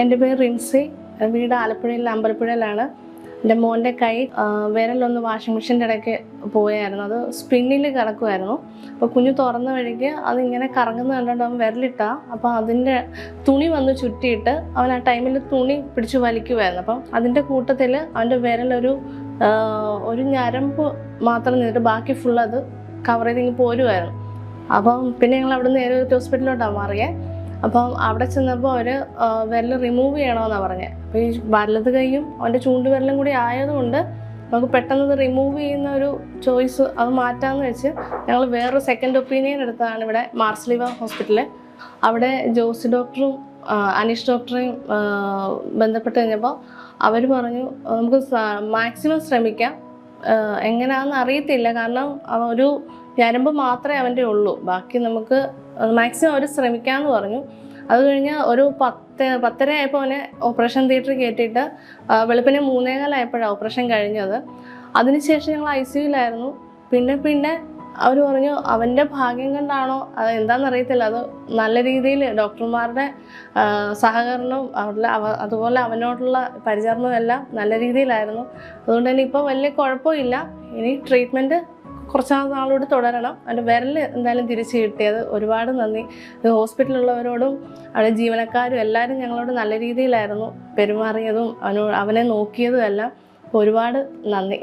എന്റെ പേര് റിൻസി. വീട് ആലപ്പുഴയിൽ അമ്പലപ്പുഴയിലാണ്. എന്റെ മോന്റെ കൈ വിരലൊന്ന് വാഷിംഗ് മെഷീന്റെ ഇടയ്ക്ക് പോയായിരുന്നു. അത് സ്പിന്നിൽ കിടക്കുമായിരുന്നു അപ്പോൾ കുഞ്ഞു തുറന്ന വഴിക്ക് അതിങ്ങനെ കറങ്ങുന്ന കണ്ടുകൊണ്ട് അവൻ വിരലിട്ട. അപ്പോൾ അതിന്റെ തുണി വന്ന് ചുറ്റിയിട്ട് അവൻ ആ ടൈമിൽ തുണി പിടിച്ച് വലിക്കുമായിരുന്നു അപ്പം അതിന്റെ കൂട്ടത്തിൽ അവന്റെ വിരലൊരു ഒരു ഞരമ്പ് മാത്രം നിന്നിട്ട് ബാക്കി ഫുൾ അത് കവർ ചെയ്ത് ഇങ്ങ് പോരുമായിരുന്നു അപ്പം പിന്നെ ഞങ്ങൾ അവിടെ നിന്ന് നേരെ ഹോസ്പിറ്റലിലോട്ടാണ് മാറിയത് അപ്പം അവിടെ ചെന്നപ്പോൾ അവർ വിരൽ റിമൂവ് ചെയ്യണമെന്നാണ് പറഞ്ഞത് അപ്പോൾ ഈ വലത് കൈയും അവന്റെ ചൂണ്ടുവിരലും കൂടി ആയതുകൊണ്ട് നമുക്ക് പെട്ടെന്ന് ഇത് റിമൂവ് ചെയ്യുന്ന ഒരു ചോയ്സ് അത് മാറ്റാമെന്ന് വെച്ച് ഞങ്ങൾ വേറൊരു സെക്കൻഡ് ഒപ്പീനിയൻ എടുത്തതാണ് ഇവിടെ മാർസ്ലിവ ഹോസ്പിറ്റലിൽ അവിടെ ജോസി ഡോക്ടറും അനീഷ് ഡോക്ടറെയും ബന്ധപ്പെട്ട് കഴിഞ്ഞപ്പോൾ അവർ പറഞ്ഞു നമുക്ക് മാക്സിമം ശ്രമിക്കാം. എങ്ങനെയാണെന്ന് അറിയത്തില്ല. കാരണം ഒരു ഞരമ്പ് മാത്രമേ അവന്റെ ഉള്ളൂ. ബാക്കി നമുക്ക് മാക്സിമം അവർ ശ്രമിക്കാമെന്ന് പറഞ്ഞു. അത് കഴിഞ്ഞ് ഒരു പത്ത് പത്തര ആയപ്പോൾ അവനെ ഓപ്പറേഷൻ തിയേറ്ററിൽ കയറ്റിയിട്ട് വെളുപ്പിന് മൂന്നേകാലായപ്പോഴാണ് ഓപ്പറേഷൻ കഴിഞ്ഞത്. അതിനുശേഷം ഞങ്ങൾ ഐ സിയുലായിരുന്നു പിന്നെ പിന്നെ അവർ പറഞ്ഞു അവന്റെ ഭാഗ്യം കൊണ്ടാണോ? അത് എന്താണെന്ന് അറിയത്തില്ല അത് നല്ല രീതിയിൽ ഡോക്ടർമാരുടെ സഹകരണവും അവരുടെ അവ അതുപോലെ അവനോടുള്ള പരിചരണവും എല്ലാം നല്ല രീതിയിലായിരുന്നു. അതുകൊണ്ട് തന്നെ ഇപ്പോൾ വലിയ കുഴപ്പമില്ല. ഇനി ട്രീറ്റ്മെന്റ് കുറച്ച് നാളോട് തുടരണം. അതിന്റെ വിരൽ എന്തായാലും തിരിച്ചു കിട്ടിയത് ഒരുപാട് നന്ദി. ഹോസ്പിറ്റലിലുള്ളവരോടും അവിടെ ജീവനക്കാരും എല്ലാവരും ഞങ്ങളോട് നല്ല രീതിയിലായിരുന്നു പെരുമാറിയതും അവനെ നോക്കിയതും എല്ലാം ഒരുപാട് നന്ദി.